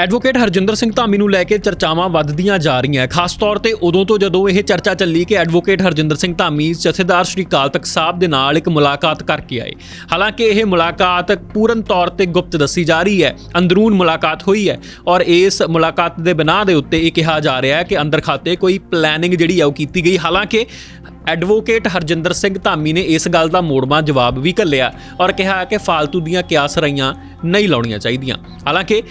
Advocate Harjinder Singh Dhami ਨੂੰ ਲੈ ਕੇ ਚਰਚਾਵਾਂ ਵੱਧਦੀਆਂ ਜਾ ਰਹੀਆਂ। ਖਾਸ ਤੌਰ ਤੇ ਉਦੋਂ ਤੋਂ ਜਦੋਂ ਇਹ ਚਰਚਾ ਚੱਲੀ ਕਿ ਐਡਵੋਕੇਟ ਹਰਜਿੰਦਰ ਸਿੰਘ ਧਾਮੀ ਜਥੇਦਾਰ ਸ਼੍ਰੀ ਕਾਲ ਤਖਤ ਸਾਹਿਬ ਦੇ ਨਾਲ ਇੱਕ ਮੁਲਾਕਾਤ ਕਰਕੇ ਆਏ। ਹਾਲਾਂਕਿ ਇਹ ਮੁਲਾਕਾਤ ਪੂਰਨ ਤੌਰ ਤੇ ਗੁਪਤ ਦੱਸੀ ਜਾ ਰਹੀ ਹੈ। ਅੰਦਰੂਨ ਮੁਲਾਕਾਤ ਹੋਈ ਹੈ ਔਰ ਇਸ ਮੁਲਾਕਾਤ ਦੇ ਬਿਨਾਂ ਦੇ ਉੱਤੇ ਇਹ ਕਿਹਾ ਜਾ ਰਿਹਾ ਹੈ ਕਿ ਅੰਦਰ ਖਾਤੇ ਕੋਈ ਪਲੈਨਿੰਗ ਜਿਹੜੀ ਆ ਉਹ ਕੀਤੀ ਗਈ। ਹਾਲਾਂਕਿ ਐਡਵੋਕੇਟ ਹਰਜਿੰਦਰ ਸਿੰਘ ਧਾਮੀ ਨੇ ਇਸ ਗੱਲ ਦਾ ਮੋੜਵਾਂ ਜਵਾਬ ਵੀ ਘੱਲਿਆ ਔਰ ਕਿਹਾ ਕਿ ਫਾਲਤੂ ਦੀਆਂ ਕਿਆਸ ਰਈਆਂ ਨਹੀਂ ਲਾਉਣੀਆਂ ਚਾਹੀਦੀਆਂ। ਹਾਲਾਂਕਿ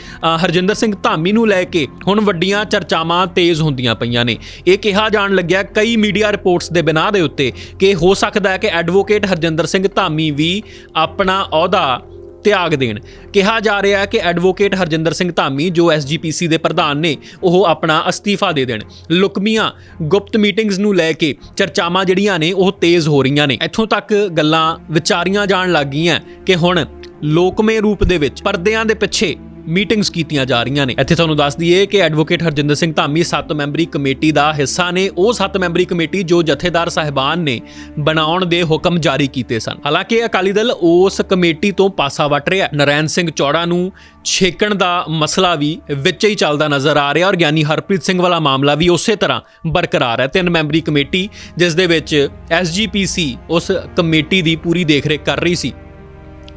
ਹਰਜਿੰਦਰ ਸਿੰਘ ਧਾਮੀ ਨੂੰ ਲੈ ਕੇ ਹੁਣ ਵੱਡੀਆਂ ਚਰਚਾਵਾਂ ਤੇਜ਼ ਹੁੰਦੀਆਂ ਪਈਆਂ ਨੇ। ਇਹ ਕਿਹਾ ਜਾਣ ਲੱਗਿਆ ਕਈ ਮੀਡੀਆ ਰਿਪੋਰਟਸ ਦੇ ਬਿਨਾਂ ਦੇ ਉੱਤੇ ਕਿ ਹੋ ਸਕਦਾ ਹੈ ਕਿ ਐਡਵੋਕੇਟ ਹਰਜਿੰਦਰ ਸਿੰਘ ਧਾਮੀ ਵੀ ਆਪਣਾ ਅਹੁਦਾ ਤਿਆਗ ਦੇਣ। ਕਿਹਾ ਜਾ ਰਿਹਾ ਹੈ ਕਿ ਐਡਵੋਕੇਟ ਹਰਜਿੰਦਰ ਸਿੰਘ ਧਾਮੀ, ਜੋ ਐਸਜੀਪੀਸੀ ਦੇ ਪ੍ਰਧਾਨ ਨੇ, ਉਹ ਆਪਣਾ ਅਸਤੀਫਾ ਦੇ ਦੇਣ। ਲੁਕਮੀਆਂ ਗੁਪਤ ਮੀਟਿੰਗਸ ਨੂੰ ਲੈ ਕੇ ਚਰਚਾਵਾਂ ਜਿਹੜੀਆਂ ਨੇ, ਉਹ ਤੇਜ਼ ਹੋ ਰਹੀਆਂ ਨੇ। ਇੱਥੋਂ ਤੱਕ ਗੱਲਾਂ ਵਿਚਾਰੀਆਂ ਜਾਣ ਲੱਗ ਗਈਆਂ ਕਿ ਹੁਣ ਲੋਕਮੇ ਰੂਪ ਦੇ ਵਿੱਚ ਪਰਦਿਆਂ ਦੇ ਪਿੱਛੇ ਮੀਟਿੰਗਸ ਕੀਤੀਆਂ ਜਾ ਰਹੀਆਂ ਨੇ। ਇੱਥੇ ਤੁਹਾਨੂੰ ਦੱਸ ਦਈਏ ਕਿ ਐਡਵੋਕੇਟ ਹਰਜਿੰਦਰ ਸਿੰਘ ਧਾਮੀ 7 ਮੈਂਬਰੀ ਕਮੇਟੀ ਦਾ ਹਿੱਸਾ ਨੇ। ਉਹ 7 ਮੈਂਬਰੀ ਕਮੇਟੀ ਜੋ ਜਥੇਦਾਰ ਸਾਹਿਬਾਨ ਨੇ ਬਣਾਉਣ ਦੇ ਹੁਕਮ ਜਾਰੀ ਕੀਤੇ ਸਨ। ਹਾਲਾਂਕਿ ਅਕਾਲੀ ਦਲ ਉਸ ਕਮੇਟੀ ਤੋਂ ਪਾਸਾ ਵੱਟ ਰਿਹਾ ਨਰੈਣ ਸਿੰਘ ਚੌੜਾ ਨੂੰ ਛੇਕਣ ਦਾ ਮਸਲਾ ਵੀ ਵਿੱਚ ਹੀ ਚੱਲਦਾ ਨਜ਼ਰ ਆ ਰਿਹਾ ਔਰ ਗਿਆਨੀ ਹਰਪ੍ਰੀਤ ਸਿੰਘ ਵਾਲਾ ਮਾਮਲਾ ਵੀ ਉਸੇ ਤਰ੍ਹਾਂ ਬਰਕਰਾਰ ਹੈ। ਤਿੰਨ ਮੈਂਬਰੀ ਕਮੇਟੀ ਜਿਸ ਦੇ ਵਿੱਚ ਐਸਜੀਪੀਸੀ ਉਸ ਕਮੇਟੀ ਦੀ ਪੂਰੀ ਦੇਖਰੇਖ ਕਰ ਰਹੀ ਸੀ।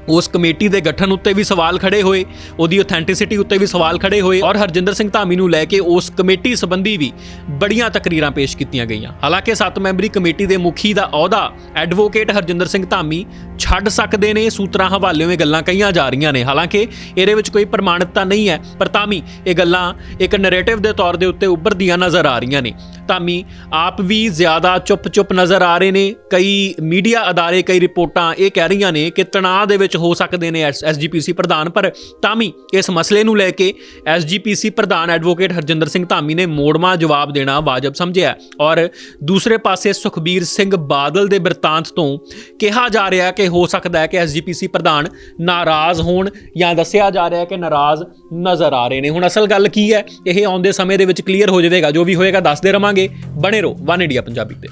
ਉਸ ਕਮੇਟੀ ਦੇ ਗਠਨ ਉੱਤੇ ਵੀ ਸਵਾਲ ਖੜੇ ਹੋਏ, ਉਹਦੀ ਆਥੈਂਟਿਸਿਟੀ ਉੱਤੇ ਵੀ ਸਵਾਲ ਖੜੇ ਹੋਏ ਔਰ ਹਰਜਿੰਦਰ ਸਿੰਘ ਧਾਮੀ ਨੂੰ ਲੈ ਕੇ ਉਸ ਕਮੇਟੀ ਸੰਬੰਧੀ ਵੀ ਬੜੀਆਂ ਤਕਰੀਰਾਂ ਪੇਸ਼ ਕੀਤੀਆਂ ਗਈਆਂ। ਹਾਲਾਂਕਿ 7 ਮੈਂਬਰੀ ਕਮੇਟੀ ਦੇ ਮੁਖੀ ਦਾ ਅਹੁਦਾ ਐਡਵੋਕੇਟ ਹਰਜਿੰਦਰ ਸਿੰਘ ਧਾਮੀ ਛੱਡ ਸਕਦੇ ਨੇ, ਸੂਤਰਾਂ ਹਵਾਲੇ ਇਹ ਗੱਲਾਂ ਕਹੀਆਂ ਜਾ ਰਹੀਆਂ ਨੇ। ਹਾਲਾਂਕਿ ਇਹਦੇ ਵਿੱਚ ਕੋਈ ਪ੍ਰਮਾਣਿਕਤਾ ਨਹੀਂ ਹੈ, ਪਰ ਤਾਂ ਵੀ ਇਹ ਗੱਲਾਂ ਇੱਕ ਨੈਰੇਟਿਵ ਦੇ ਤੌਰ ਦੇ ਉੱਤੇ ਉੱਭਰਦੀਆਂ ਨਜ਼ਰ ਆ ਰਹੀਆਂ ਨੇ। ਧਾਮੀ ਆਪ ਵੀ ਜ਼ਿਆਦਾ ਚੁੱਪ-ਚੁੱਪ ਨਜ਼ਰ ਆ ਰਹੇ ਨੇ। ਕਈ ਮੀਡੀਆ ਅਦਾਰੇ, ਕਈ ਰਿਪੋਰਟਾਂ ਇਹ ਕਹਿ ਰਹੀਆਂ ਨੇ ਕਿ ਤਣਾਅ ਦੇ ਵਿੱਚ ਹੋ ਸਕਦੇ ਨੇ ਐਸਜੀਪੀਸੀ ਪ੍ਰਧਾਨ, ਪਰ ਧਾਮੀ ਇਸ ਮਸਲੇ ਨੂੰ ਲੈ ਕੇ ਐਸਜੀਪੀਸੀ ਪ੍ਰਧਾਨ ਐਡਵੋਕੇਟ ਹਰਜਿੰਦਰ ਸਿੰਘ ਧਾਮੀ ਨੇ ਮੋੜਮਾ ਜਵਾਬ ਦੇਣਾ ਵਾਜਬ ਸਮਝਿਆ ਔਰ ਦੂਸਰੇ ਪਾਸੇ ਸੁਖਬੀਰ ਸਿੰਘ ਬਾਦਲ ਦੇ ਬਿਰਤਾਂਤ ਤੋਂ ਕਿਹਾ ਜਾ ਰਿਹਾ ਕਿ ਹੋ ਸਕਦਾ ਹੈ ਕਿ ਐਸਜੀਪੀਸੀ ਪ੍ਰਧਾਨ ਨਾਰਾਜ਼ ਹੋਣ ਜਾਂ ਦੱਸਿਆ ਜਾ ਰਿਹਾ ਕਿ ਨਾਰਾਜ਼ ਨਜ਼ਰ ਆ ਰਹੇ ਨੇ। ਹੁਣ ਅਸਲ ਗੱਲ ਕੀ ਹੈ? ਇਹ ਆਉਂਦੇ ਸਮੇਂ ਦੇ ਵਿੱਚ ਕਲੀਅਰ ਹੋ ਜਾਵੇਗਾ। ਜੋ ਵੀ ਹੋਏਗਾ ਦੱਸਦੇ ਰਵਾਂਗੇ। ਬਣੇ ਰਹੋ ਵਨ ਇੰਡੀਆ ਪੰਜਾਬੀ ਤੇ।